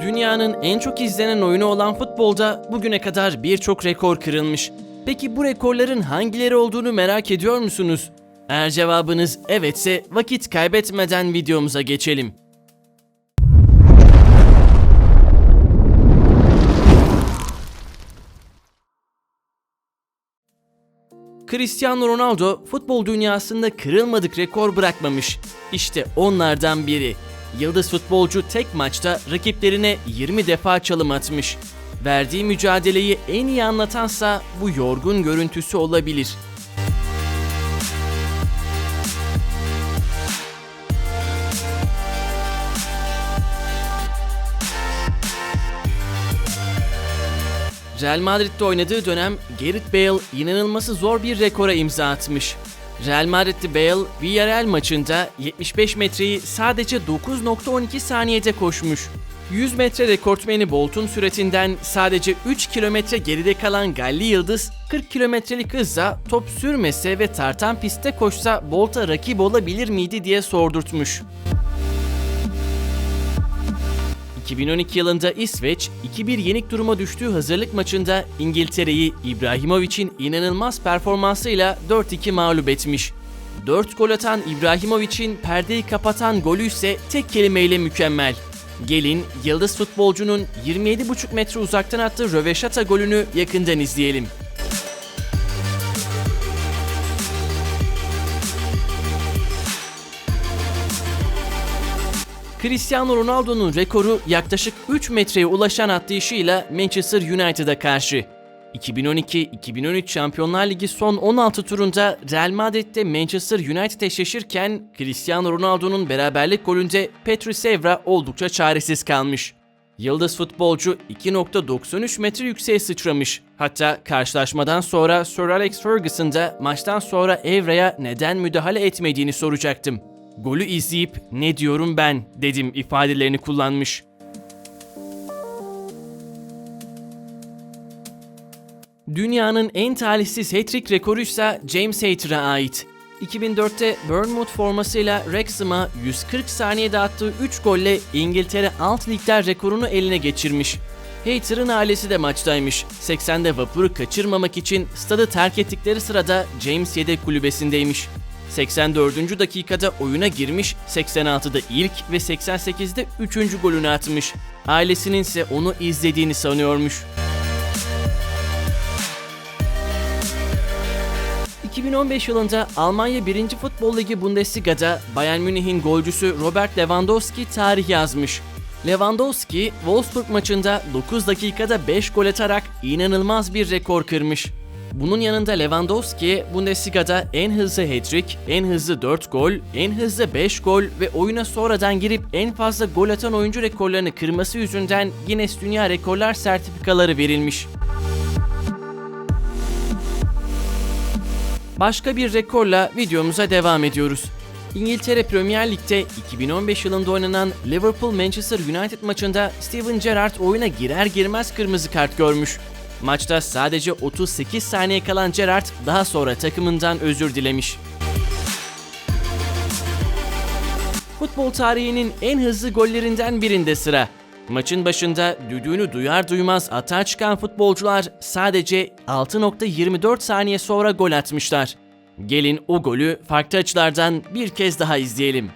Dünyanın en çok izlenen oyunu olan futbolda bugüne kadar birçok rekor kırılmış. Peki bu rekorların hangileri olduğunu merak ediyor musunuz? Eğer cevabınız evetse vakit kaybetmeden videomuza geçelim. Cristiano Ronaldo futbol dünyasında kırılmadık rekor bırakmamış. İşte onlardan biri. Yıldız futbolcu tek maçta rakiplerine 20 defa çalım atmış. Verdiği mücadeleyi en iyi anlatansa bu yorgun görüntüsü olabilir. Real Madrid'de oynadığı dönem Gareth Bale inanılması zor bir rekora imza atmış. Real Madrid'li Bale, Villarreal maçında 75 metreyi sadece 9.12 saniyede koşmuş. 100 metre rekortmeni Bolt'un süretinden sadece 3 kilometre geride kalan Galli Yıldız, 40 kilometrelik hızla top sürmese ve tartan pistte koşsa Bolt'a rakip olabilir miydi diye sordurtmuş. 2012 yılında İsveç 2-1 yenik duruma düştüğü hazırlık maçında İngiltere'yi İbrahimovic'in inanılmaz performansıyla 4-2 mağlup etmiş. 4 gol atan İbrahimovic'in perdeyi kapatan golü ise tek kelimeyle mükemmel. Gelin yıldız futbolcunun 27,5 metre uzaktan attığı röveşata golünü yakından izleyelim. Cristiano Ronaldo'nun rekoru yaklaşık 3 metreye ulaşan atlayışıyla Manchester United'a karşı. 2012-2013 Şampiyonlar Ligi son 16 turunda Real Madrid'de Manchester United eşleşirken Cristiano Ronaldo'nun beraberlik golünde Patrice Evra oldukça çaresiz kalmış. Yıldız futbolcu 2.93 metre yükseğe sıçramış. Hatta karşılaşmadan sonra Sir Alex Ferguson da maçtan sonra Evra'ya neden müdahale etmediğini soracaktım. Golü izleyip ne diyorum ben dedim ifadelerini kullanmış. Dünyanın en talihsiz hat-trick rekoru ise James Hayter'a ait. 2004'te Bournemouth formasıyla Wrexham'a 140 saniyede attığı 3 golle İngiltere alt ligler rekorunu eline geçirmiş. Hayter'ın ailesi de maçtaymış. 80'de vapuru kaçırmamak için stadı terk ettikleri sırada James yedek kulübesindeymiş. 84. dakikada oyuna girmiş, 86'da ilk ve 88'de 3. golünü atmış. Ailesinin ise onu izlediğini sanıyormuş. 2015 yılında Almanya 1. Futbol Ligi Bundesliga'da Bayern Münih'in golcüsü Robert Lewandowski tarih yazmış. Lewandowski, Wolfsburg maçında 9 dakikada 5 gol atarak inanılmaz bir rekor kırmış. Bunun yanında Lewandowski, Bundesliga'da en hızlı hat-trick, en hızlı 4 gol, en hızlı 5 gol ve oyuna sonradan girip en fazla gol atan oyuncu rekorlarını kırması yüzünden Guinness Dünya Rekorlar sertifikaları verilmiş. Başka bir rekorla videomuza devam ediyoruz. İngiltere Premier Lig'de 2015 yılında oynanan Liverpool-Manchester United maçında Steven Gerrard oyuna girer girmez kırmızı kart görmüş. Maçta sadece 38 saniye kalan Gerrard daha sonra takımından özür dilemiş. Futbol tarihinin en hızlı gollerinden birinde sıra. Maçın başında düdüğünü duyar duymaz atağa çıkan futbolcular sadece 6.24 saniye sonra gol atmışlar. Gelin o golü farklı açılardan bir kez daha izleyelim.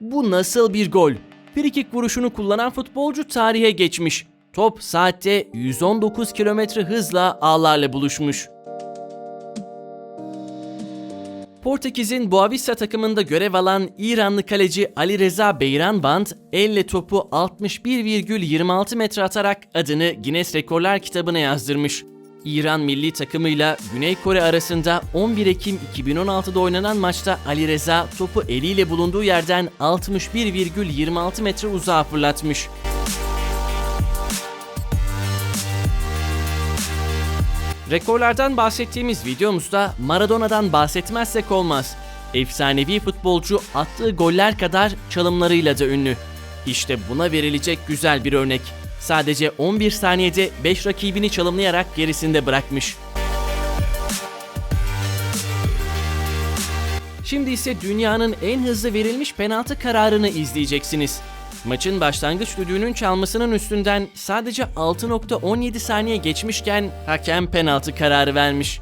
Bu nasıl bir gol? Frikik vuruşunu kullanan futbolcu tarihe geçmiş. Top saatte 119 km hızla ağlarla buluşmuş. Portekiz'in Boavista takımında görev alan İranlı kaleci Ali Reza Beyranband, elle topu 61,26 metre atarak adını Guinness Rekorlar kitabına yazdırmış. İran milli takımıyla Güney Kore arasında 11 Ekim 2016'da oynanan maçta Ali Reza topu eliyle bulunduğu yerden 61,26 metre uzağa fırlatmış. Rekorlardan bahsettiğimiz videomuzda Maradona'dan bahsetmezsek olmaz. Efsanevi futbolcu attığı goller kadar çalımlarıyla da ünlü. İşte buna verilecek güzel bir örnek. Sadece 11 saniyede 5 rakibini çalımlayarak gerisinde bırakmış. Şimdi ise dünyanın en hızlı verilmiş penaltı kararını izleyeceksiniz. Maçın başlangıç düdüğünün çalmasının üstünden sadece 6.17 saniye geçmişken hakem penaltı kararı vermiş.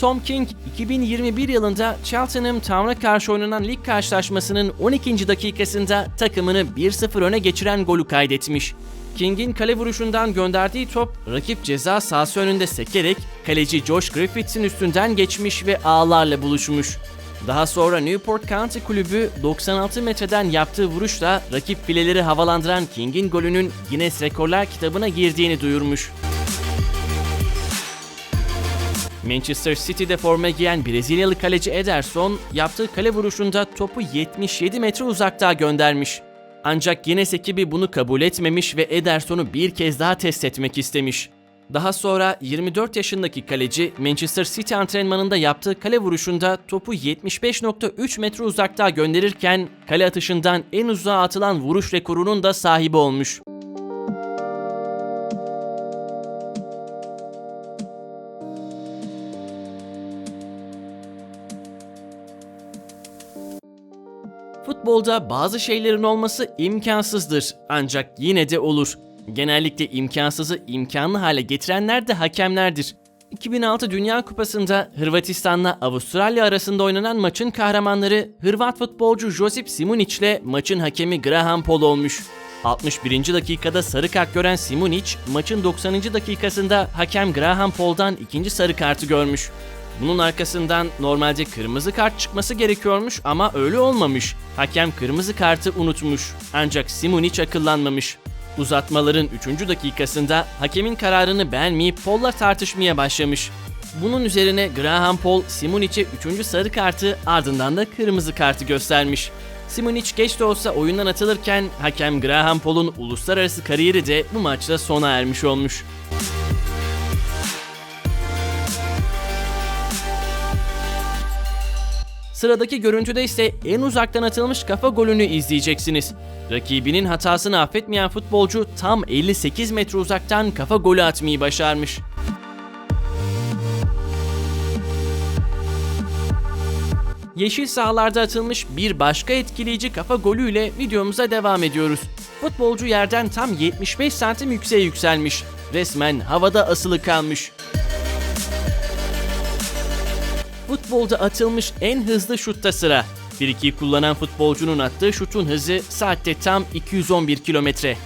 Tom King 2021 yılında Cheltenham Town'a karşı oynanan lig karşılaşmasının 12. dakikasında takımını 1-0 öne geçiren golü kaydetmiş. King'in kale vuruşundan gönderdiği top rakip ceza sahası önünde sekerek kaleci Josh Griffiths'in üstünden geçmiş ve ağlarla buluşmuş. Daha sonra Newport County kulübü 96 metreden yaptığı vuruşla rakip fileleri havalandıran King'in golünün Guinness Rekorlar kitabına girdiğini duyurmuş. Manchester City'de forma giyen Brezilyalı kaleci Ederson yaptığı kale vuruşunda topu 77 metre uzaklığa göndermiş. Ancak Guinness ekibi bunu kabul etmemiş ve Ederson'u bir kez daha test etmek istemiş. Daha sonra 24 yaşındaki kaleci Manchester City antrenmanında yaptığı kale vuruşunda topu 75.3 metre uzaklığa gönderirken kale atışından en uzağa atılan vuruş rekorunun da sahibi olmuş. Futbolda bazı şeylerin olması imkansızdır ancak yine de olur. Genellikle imkansızı imkanlı hale getirenler de hakemlerdir. 2006 Dünya Kupası'nda Hırvatistan'la Avustralya arasında oynanan maçın kahramanları Hırvat futbolcu Josip Simunic ile maçın hakemi Graham Paul olmuş. 61. dakikada sarı kart gören Simunic, maçın 90. dakikasında hakem Graham Paul'dan ikinci sarı kartı görmüş. Bunun arkasından normalde kırmızı kart çıkması gerekiyormuş ama öyle olmamış. Hakem kırmızı kartı unutmuş. Ancak Simunic akıllanmamış. Uzatmaların 3. dakikasında hakemin kararını beğenmeyip Paul'la tartışmaya başlamış. Bunun üzerine Graham Paul Simonic'e 3. sarı kartı ardından da kırmızı kartı göstermiş. Simonic geç de olsa oyundan atılırken hakem Graham Paul'un uluslararası kariyeri de bu maçta sona ermiş olmuş. Sıradaki görüntüde ise en uzaktan atılmış kafa golünü izleyeceksiniz. Rakibinin hatasını affetmeyen futbolcu tam 58 metre uzaktan kafa golü atmayı başarmış. Yeşil sahalarda atılmış bir başka etkileyici kafa golüyle videomuza devam ediyoruz. Futbolcu yerden tam 75 santim yükseğe yükselmiş. Resmen havada asılı kalmış. Futbolda atılmış en hızlı şutta sıra. 1-2 kullanan futbolcunun attığı şutun hızı saatte tam 211 kilometre.